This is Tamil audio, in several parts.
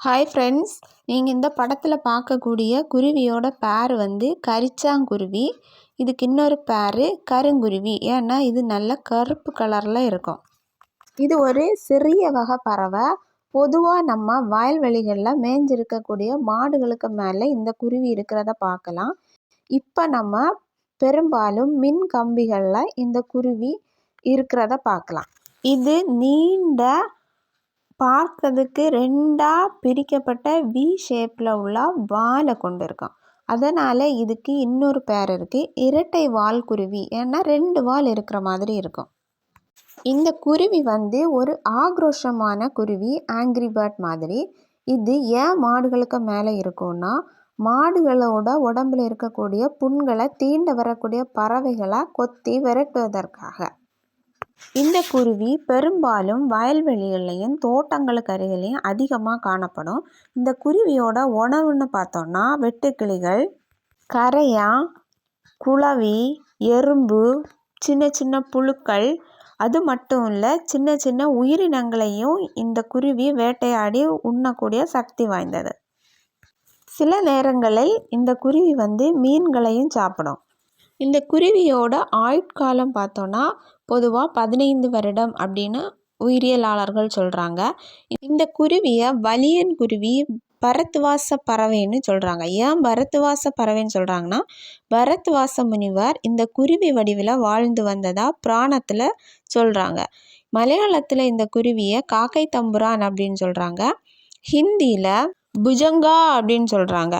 ஹாய் ஃப்ரெண்ட்ஸ் நீங்கள் இந்த படத்தில் பார்க்கக்கூடிய குருவியோட பேர் வந்து கரிச்சாங்குருவி. இதுக்கு இன்னொரு பேர் கருங்குருவி. ஏன்னா இது நல்ல கருப்பு கலரில் இருக்கும். இது ஒரு சிறிய வகை பறவை. பொதுவாக நம்ம வயல்வெளிகளில் மேய்ஞ்சிருக்கக்கூடிய மாடுகளுக்கு மேலே இந்த குருவி இருக்கிறத பார்க்கலாம். இப்போ நம்ம பெரும்பாலும் மின் கம்பிகளில் இந்த குருவி இருக்கிறத பார்க்கலாம். இது நீண்ட பார்க்கறதுக்கு ரெண்டாக பிரிக்கப்பட்ட வி ஷேப்பில் உள்ள வாலை கொண்டு இருக்கும் அதனால் இதுக்கு இன்னொரு பேர் இருக்குது இரட்டை வால் குருவி. ஏன்னா ரெண்டு வால் இருக்கிற மாதிரி இருக்கும். இந்த குருவி வந்து ஒரு ஆக்ரோஷமான குருவி ஆங்கிரி பேர்ட் மாதிரி. இது ஏன் மாடுகளுக்கு மேலே இருக்கும்னா மாடுகளோட உடம்புல இருக்கக்கூடிய புண்களை தீண்ட வரக்கூடிய பறவைகளை கொத்தி விரட்டுவதற்காக. இந்த குருவி பெரும்பாலும் வயல்வெளிகள்லையும் தோட்டங்களுக்கு அருகிலையும் அதிகமாக காணப்படும். இந்த குருவியோட உணவுன்னு பார்த்தோம்னா வெட்டுக்கிளிகள் கரையா குளவி எறும்பு சின்ன சின்ன புழுக்கள் அது மட்டும் இல்லை சின்ன சின்ன உயிரினங்களையும் இந்த குருவி வேட்டையாடி உண்ணக்கூடிய சக்தி வாய்ந்தது. சில நேரங்களில் இந்த குருவி வந்து மீன்களையும் சாப்பிடும். இந்த குருவியோட ஆயுட்காலம் பார்த்தோன்னா பொதுவாக பதினைந்து வருடம் அப்படின்னு உயிரியலாளர்கள் சொல்கிறாங்க இந்த குருவியை வலியன் குருவி பரத்வாச பறவைன்னு சொல்கிறாங்க ஏன் பரத்வாச பறவைன்னு சொல்கிறாங்கன்னா பரத்வாச முனிவர் இந்த குருவி வடிவில் வாழ்ந்து வந்ததாக புராணத்தில் சொல்கிறாங்க மலையாளத்தில் இந்த குருவியை காக்கை தம்புரான் அப்படின்னு சொல்கிறாங்க ஹிந்தியில் புஜங்கா அப்படின்னு சொல்கிறாங்க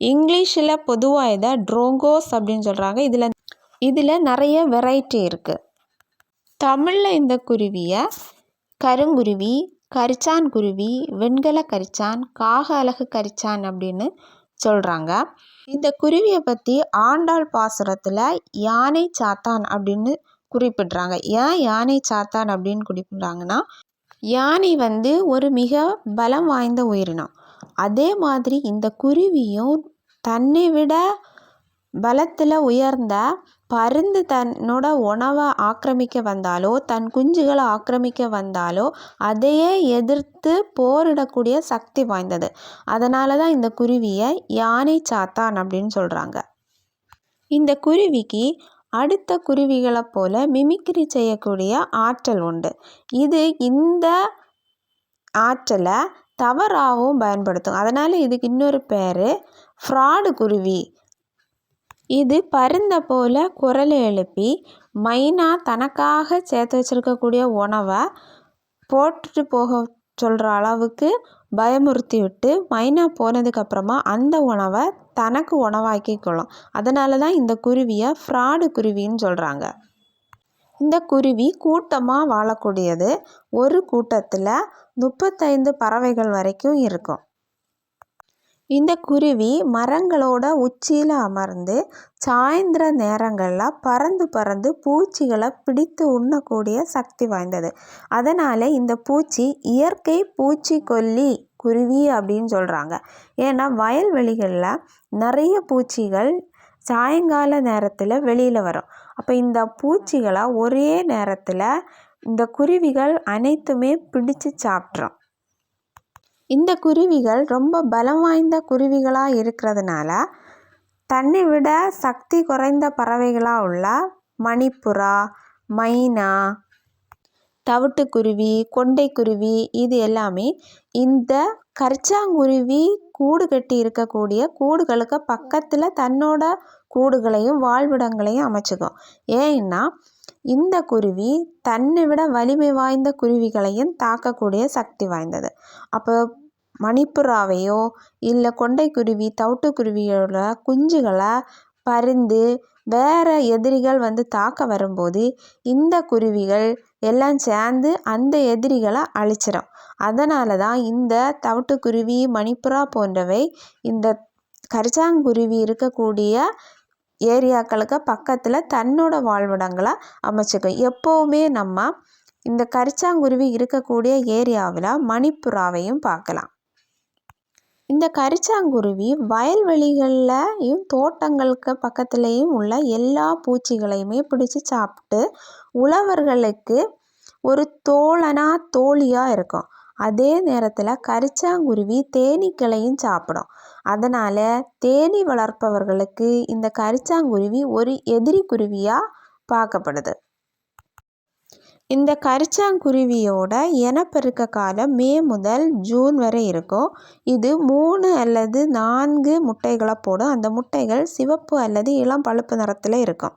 இங்கிலீஷில் பொதுவாக இதை ட்ரோங்கோஸ் அப்படின்னு சொல்கிறாங்க. இதில் இதில் நிறைய வெரைட்டி இருக்குது தமிழில் இந்த குருவியை கருங்குருவி கரிச்சான் குருவி வெண்கல கரிச்சான் காக அழகு கரிச்சான் அப்படின்னு சொல்கிறாங்க. இந்த குருவியை பற்றி ஆண்டாள் பாசுரத்தில் யானை சாத்தான் அப்படின்னு குறிப்பிட்றாங்க. ஏன் யானை சாத்தான் அப்படின்னு குறிப்பிட்றாங்கன்னா யானை வந்து ஒரு மிக பலம் வாய்ந்த உயிரினம். அதே மாதிரி இந்த குருவியும் தன்னை விட பலத்தில் உயர்ந்த பருந்து தன்னோட உணவை ஆக்கிரமிக்க வந்தாலோ தன் குஞ்சுகளை ஆக்கிரமிக்க வந்தாலோ அதையே எதிர்த்து போரிடக்கூடிய சக்தி வாய்ந்தது. அதனால தான் இந்த குருவியை யானை சாத்தான் அப்படின்னு சொல்கிறாங்க இந்த குருவிக்கு அடுத்த குருவிகளை போல மிமிக்ரி செய்யக்கூடிய ஆற்றல் உண்டு. இது இந்த ஆற்றலை தவறாகவும் பயன்படுத்தும். அதனால் இதுக்கு இன்னொரு பேர் ஃப்ராடு குருவி. இது பருந்த போல் குரலை எழுப்பி மைனா தனக்காக சேர்த்து வச்சுருக்கக்கூடிய உணவை போட்டுட்டு போக சொல்கிற அளவுக்கு பயமுறுத்தி விட்டு மைனா போனதுக்கப்புறமா அந்த உணவை தனக்கு உணவாக்கிக்கொள்ளும். அதனால தான் இந்த குருவியை ஃப்ராடு குருவின்னு சொல்கிறாங்க இந்த குருவி கூட்டமாக வாழக்கூடியது. ஒரு கூட்டத்தில் முப்பத்தைந்து பறவைகள் வரைக்கும் இருக்கும். இந்த குருவி மரங்களோட உச்சியில் அமர்ந்து சாயந்தர நேரங்களில் பறந்து பறந்து பூச்சிகளை பிடித்து உண்ணக்கூடிய சக்தி வாய்ந்தது. அதனால் இந்த பூச்சி இயற்கை பூச்சிக்கொல்லி குருவி அப்படின்னு சொல்கிறாங்க ஏன்னா வயல்வெளிகளில் நிறைய பூச்சிகள் சாயங்கால நேரத்தில் வெளியில் வரும். அப்போ இந்த பூச்சிகளை ஒரே நேரத்தில் இந்த குருவிகள் அனைத்துமே பிடிச்சு சாப்பிட்றோம் இந்த குருவிகள் ரொம்ப பலம் வாய்ந்த குருவிகளாக இருக்கிறதுனால தன்னை விட சக்தி குறைந்த பறவைகளாக உள்ள மணிப்புறா மைனா தவிட்டுக்குருவி கொண்டைக்குருவி இது எல்லாமே இந்த கரிச்சாங்குருவி கூடு கட்டி இருக்கக்கூடிய கூடுகளுக்கு பக்கத்தில் தன்னோட கூடுகளையும் வாழ்விடங்களையும் அமைச்சுக்கும். ஏன்னா இந்த குருவி தன்னை விட வலிமை வாய்ந்த குருவிகளையும் தாக்கக்கூடிய சக்தி வாய்ந்தது. அப்போ மணிப்புறாவையோ இல்லை கொண்டைக்குருவி தவிட்டுக்குருவியோட குஞ்சுகளை பருந்து வேறு எதிரிகள் வந்து தாக்க வரும்போது இந்த குருவிகள் எல்லாம் சேர்ந்து அந்த எதிரிகளை அழிச்சிடும் அதனால தான் இந்த தவிட்டுக்குருவி மணிப்புறா போன்றவை இந்த கரிச்சாங்குருவி இருக்கக்கூடிய ஏரியாக்களுக்கு பக்கத்தில் தன்னோட வாழ்விடங்களை அமைச்சிக்கும். எப்போவுமே நம்ம இந்த கரிச்சாங்குருவி இருக்கக்கூடிய ஏரியாவில் மணிப்புறாவையும் பார்க்கலாம். இந்த கரிச்சாங்குருவி வயல்வெளிகள்லையும் தோட்டங்களுக்கு பக்கத்துலேயும் உள்ள எல்லா பூச்சிகளையுமே பிடிச்சி சாப்பிட்டு உழவர்களுக்கு ஒரு தோழனா தோழியாக இருக்கும். அதே நேரத்தில் கரிச்சாங்குருவி தேனீக்களையும் சாப்பிடும். அதனால் தேனீ வளர்ப்பவர்களுக்கு இந்த கரிச்சாங்குருவி ஒரு எதிரி குருவியாக பார்க்கப்படுது. இந்த கரிச்சாங்குருவியோட இனப்பெருக்க காலம் மே முதல் ஜூன் வரை இருக்கும். இது மூணு அல்லது நான்கு முட்டைகளை போடும். அந்த முட்டைகள் சிவப்பு அல்லது இளம் பழுப்பு நிறத்தில் இருக்கும்.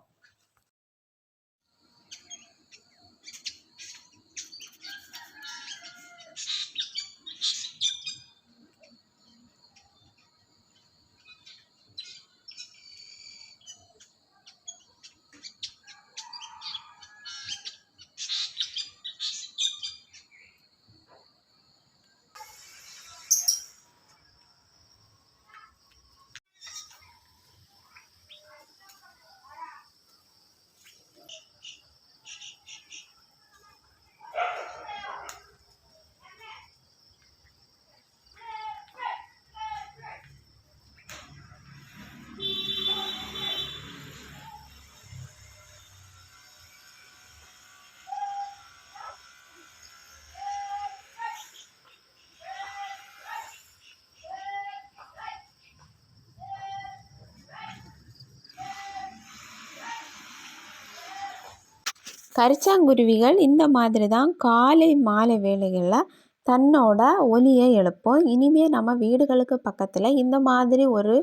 கரிச்சாங்குருவிகள் இந்த மாதிரி தான் காலை மாலை வேளைகளில் தன்னோட ஒலியை எழுப்பும். இனிமேல் நம்ம வீடுகளுக்கு பக்கத்தில் இந்த மாதிரி ஒரு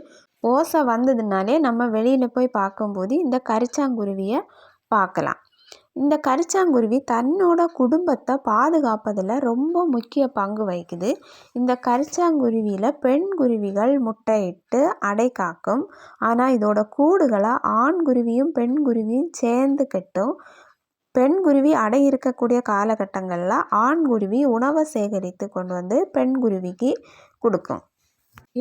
ஓசை வந்ததுனாலே நம்ம வெளியில் போய் பார்க்கும்போது இந்த கரிச்சாங்குருவியை பார்க்கலாம். இந்த கரிச்சாங்குருவி தன்னோட குடும்பத்தை பாதுகாப்பதில் ரொம்ப முக்கிய பங்கு வகிக்குது. இந்த கரிச்சாங்குருவியில் பெண் குருவிகள் முட்டையிட்டு அடை காக்கும். ஆனால் இதோட கூடுகளை ஆண் குருவியும் பெண் குருவியும் சேர்ந்து கட்டும். பெண் குருவி அடை இருக்கக்கூடிய காலகட்டங்களில் ஆண் குருவி உணவை சேகரித்து கொண்டு வந்து பெண் குருவிக்கு கொடுக்கும்.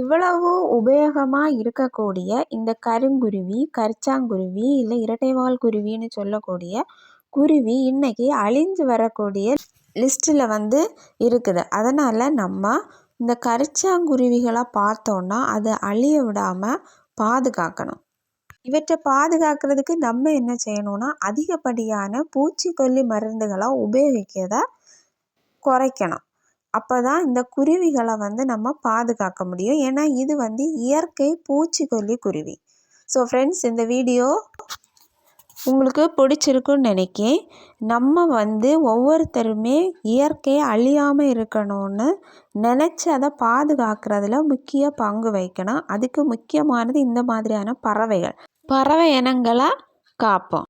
இவ்வளவு உபயோகமாக இருக்கக்கூடிய இந்த கருங்குருவி கரிச்சாங்குருவி இல்லை இரட்டைவால் குருவின்னு சொல்லக்கூடிய குருவி இன்றைக்கி அழிஞ்சு வரக்கூடிய லிஸ்ட்டில் வந்து இருக்குது. அதனால் நம்ம இந்த கரிச்சாங்குருவிகளை பார்த்தோன்னா அதை அழிய விடாமல் பாதுகாக்கணும். இவற்றை பாதுகாக்கிறதுக்கு நம்ம என்ன செய்யணும்னா அதிகப்படியான பூச்சிக்கொல்லி மருந்துகளை உபயோகிக்கிறத குறைக்கணும். அப்போ தான் இந்த குருவிகளை வந்து நம்ம பாதுகாக்க முடியும். ஏன்னா இது வந்து இயற்கை பூச்சிக்கொல்லி குருவி. ஸோ ஃப்ரெண்ட்ஸ் இந்த வீடியோ உங்களுக்கு பிடிச்சிருக்குன்னு நினைக்கேன் நம்ம வந்து ஒவ்வொருத்தருமே இயற்கையை அழியாமல் இருக்கணும்னு நினச்சி அதை பாதுகாக்கிறதுல முக்கிய பங்கு வகிக்கணும். அதுக்கு முக்கியமானது இந்த மாதிரியான பறவைகள். பறவை இனங்களை காப்போம்.